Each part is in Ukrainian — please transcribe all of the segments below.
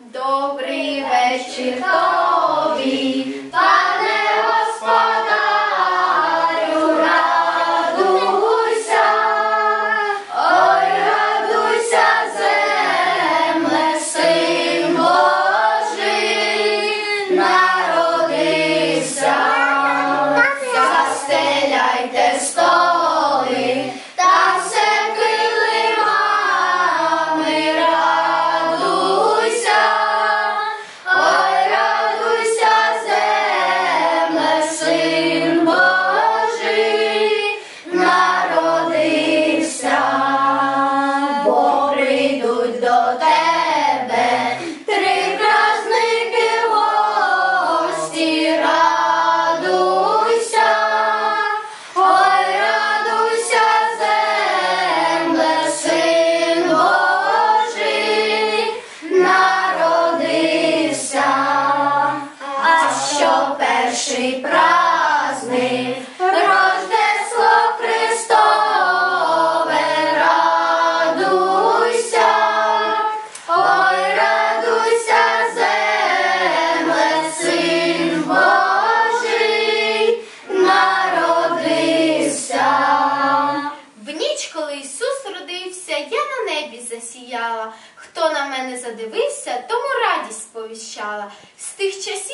Добрий вечір тобі,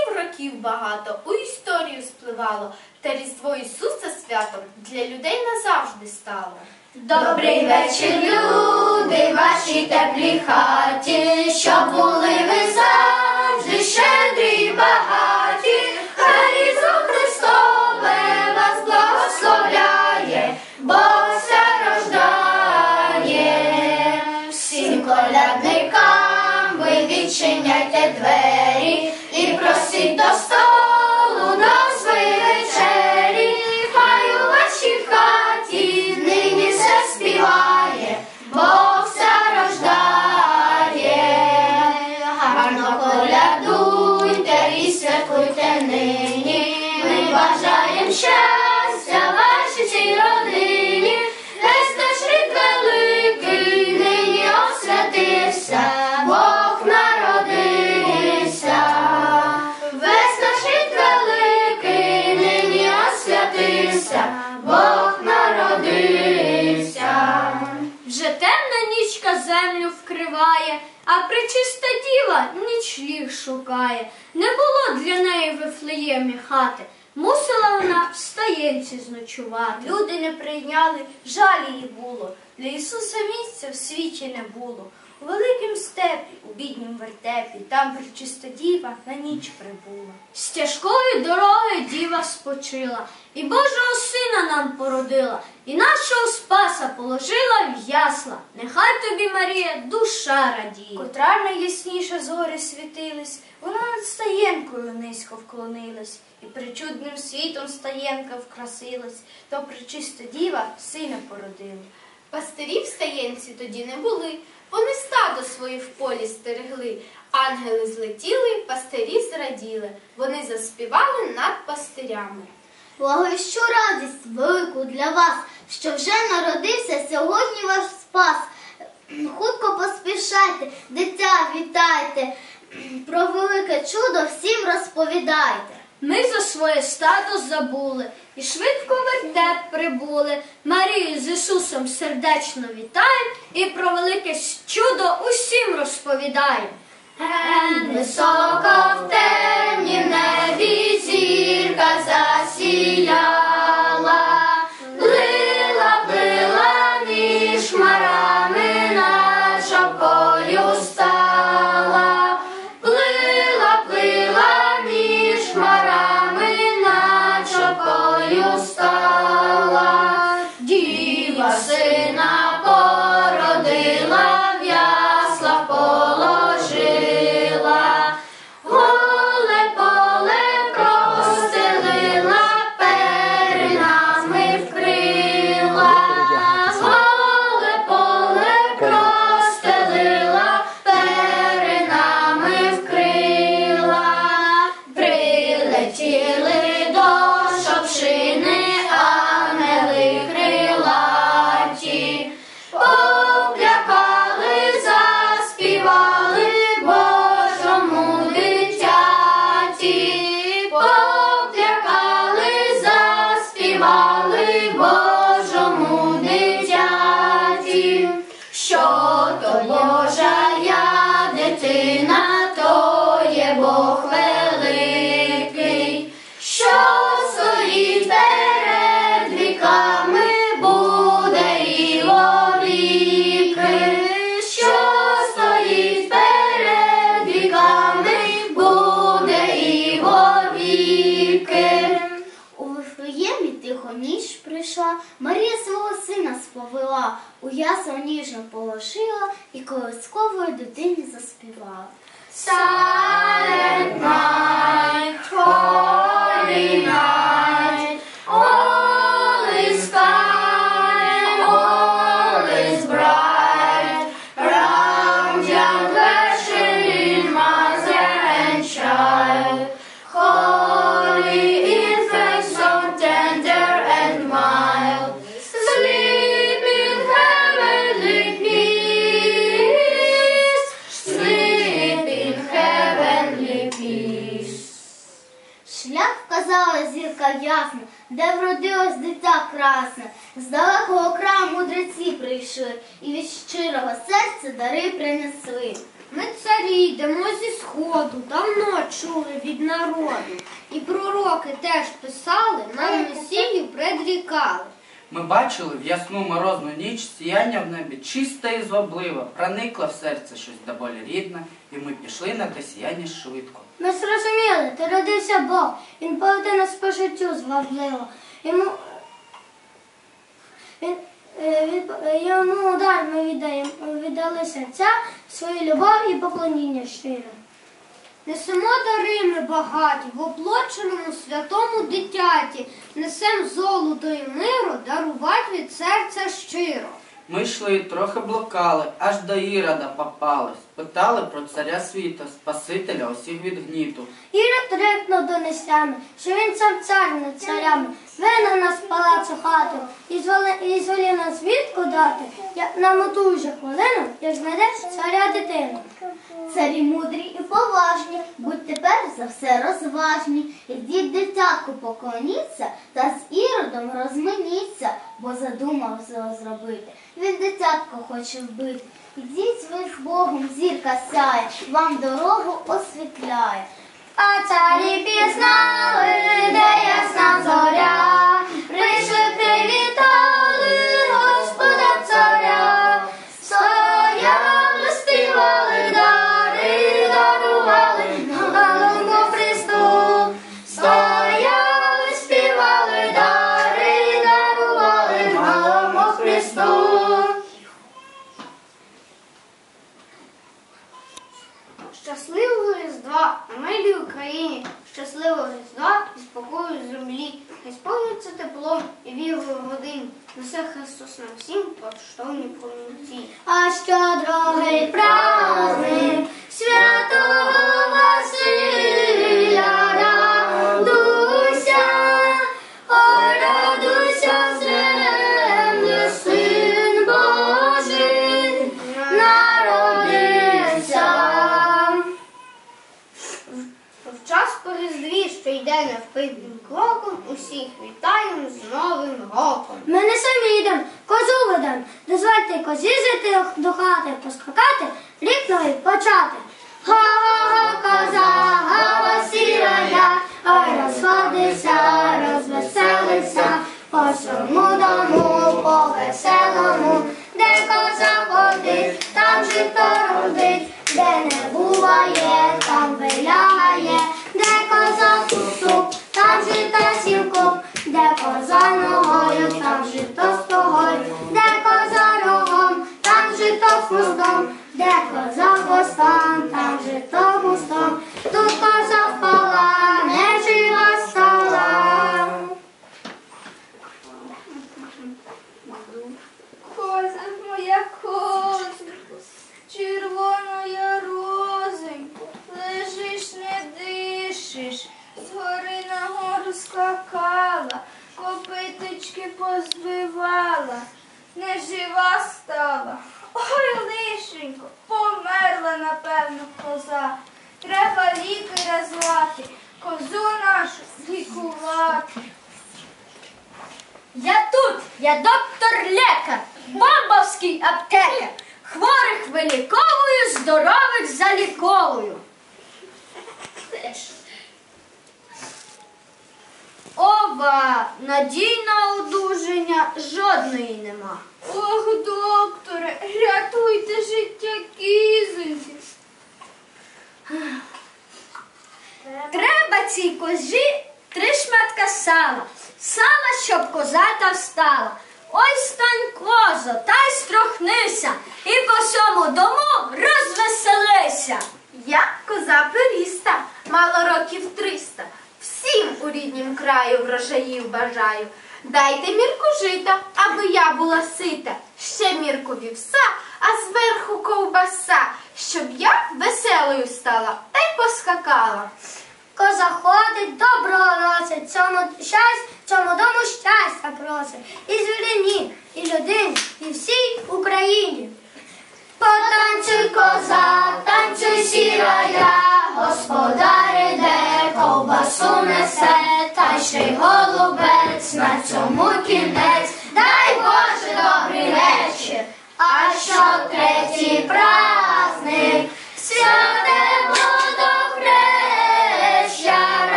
тих років багато у історію спливало, та Різдво Ісуса святом для людей назавжди стало. Добрий вечір, люди, вашій теплій хаті, щоб були вкриває, а причиста діва нічліг шукає. Не було для неї в Вифлеємі хати. Мусила вона в стаєнці зночувати. Люди не прийняли, жаль їй було. Для Ісуса місця в світі не було. Великім степі, у біднім вертепі, там причиста діва на ніч прибула. З тяжкої дороги діва спочила, і Божого сина нам породила, і нашого спаса положила в ясла. Нехай тобі, Марія, душа радіє. Котра найясніше згори світились, вона над стаєнкою низько вклонилась, і причудним світом стаєнка вкрасилась, то причиста діва сина породила. Пастирі в стаєнці тоді не були, вони стадо своє в полі стерегли. Ангели злетіли, пастирі зраділи, вони заспівали над пастирями. Благощу радість велику для вас, що вже народився сьогодні ваш спас. Хутко поспішайте, дитя вітайте, про велике чудо всім розповідайте. Ми за своє стадо забули і швидко вертеп прибули. Марію з Ісусом сердечно вітаємо і про велике чудо усім розповідаємо. Ген високо в темнім небі зірка засіяла, сина породила, в ясла положила, голе поле простелила, перинами вкрила, голе поле простелила, перинами вкрила, прилетіли до шопши. і колисковою дитині заспівала. Silent night, holy night, Писали, нам месію предрікали. Ми бачили в ясну морозну ніч сіяння в небі чисте і звабливе, проникло в серце щось доволі рідне, і ми пішли на те сіяння швидко. Ми зрозуміли, ти родився Бог, він поведе нас по життю звабливо. Йому, він, е, він, е, йому удар ми віддаємо, віддали серця, свою любов і поклоніння. Несемо дари ми багаті, в оплоченому святому дитяті, несем золото і миру, дарувати від серця щиро. Ми йшли, трохи блукали, аж до Ірода попали, спитали про царя світу, Спасителя усіх від гніту. Ірод рикнув до нестями, що він сам цар над царями, винав нас в палацу хату і звелів нас звідку дати, як нам у ту же хвилину, як знайдеш царя дитину. Царі мудрі і поважні, будьте перш за все розважні. Ідіть дитятку поклоніться та з іродом розминіться, бо задумав зло зробити. Він дитятко хоче вбити. Ідіть ви з Богом, зірка сяє, вам дорогу освітляє. А царі пізнали, де ясна зоря, прийшли, привітали теплом і вірою в один. Несе Христос нам всім поштовні промінці. А що другий праздник святого Василя радуйся, ой, радуйся, землю, син Божий народився. В час що йде невпинним кроком, усіх вітаємо з Новим роком. Ми не самі йдемо, козу ведемо. Дозвольте козі зайти до хати, поскакати, рік новий почати. Га-га-га, коза, гава сірая, ой, розходися, розвеселися, по своєму дому, по веселому, де коза ходить, там жито родить, де не буває, там вилягає, де коза тук там жита сівкоп, де коза ногою, там жито стогою, де коза рогом, там жито хвостом, де коза хвостом, там жито густом, тут коза впала, не жива стала. Коза моя козонько, червоною розонько, лежиш, не дишиш, згори на гору скакала, копиточки позбивала, не жива стала. Ой, лишенько, померла, напевно, коза. Треба лікаря звати, козу нашу лікувати. Я тут, я доктор лекар, бабовський аптекар. Хворих виліковую, здорових заліковую. Ова, надій на одужання жодної нема. Ох, докторе, рятуйте життя кізоньки. Треба цій козі три шматка сала, сала, щоб козата встала. Ой, стань козо, та й строхнися, і по всьому дому розвеселися. Я коза періста, мало років триста. Всім у ріднім краю врожаїв бажаю. Дайте мірку жита, аби я була сита. Ще мірку вівса, а зверху ковбаса, щоб я веселою стала та й поскакала. Коза ходить, доброго носить, цьому щастя, цьому дому щастя просить. І звірині, і людині, і всій Україні. Потанцюй, коза, танцюй сірая, господар іде, ковбасу несе, та ще й голубець на цьому кінець. Дай Боже, добрий вечір.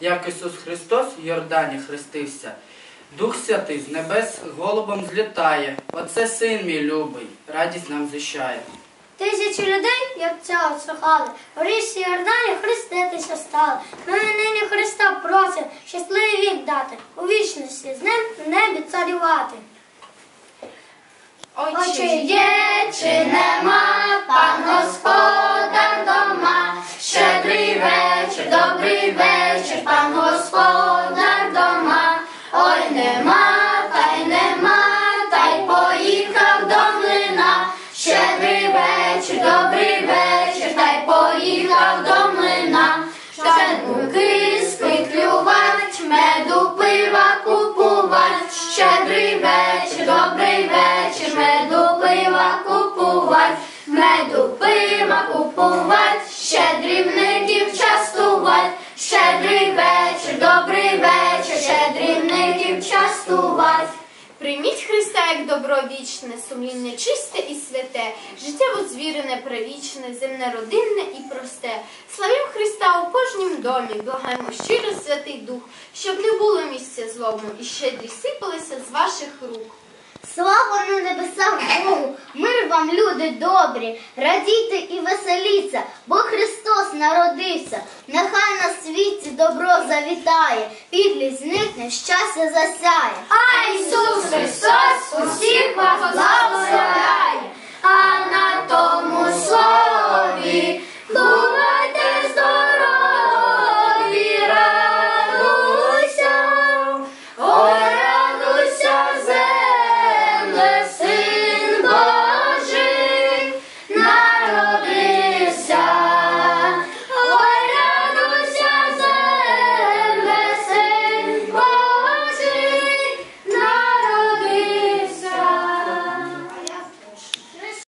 Як Ісус Христос в Йордані хрестився, Дух Святий з небес голубом злітає. Оце син мій любий, радість нам зищає. Тисячі людей, як ця слухали, в річці Йордані хреститися стали. Ми нині Христа просимо щасливий вік дати, у вічності з ним в небі царювати. Чи є, щедрий вечір, добрий вечір, меду пива купувать, меду пива купувать, щедрівників частувать, щедрий вечір, добрий вечір, щедрівників частувать. Прийміть Христа як добро вічне, сумлінне чисте і святе, життєво звірене, правічне, земне родинне і просте. Славім Христа у кожнім домі, благаємо щиро Святий Дух, щоб не було місця злому і щедрі сипалися з ваших рук. Слава на небесах Богу, мир вам, люди добрі, радійте і веселіться, бо Христос народився, нехай на світі добро завітає, підлість зникне, щастя засяє. А Ісус Христос усіх вас благословляє, а на тому слові.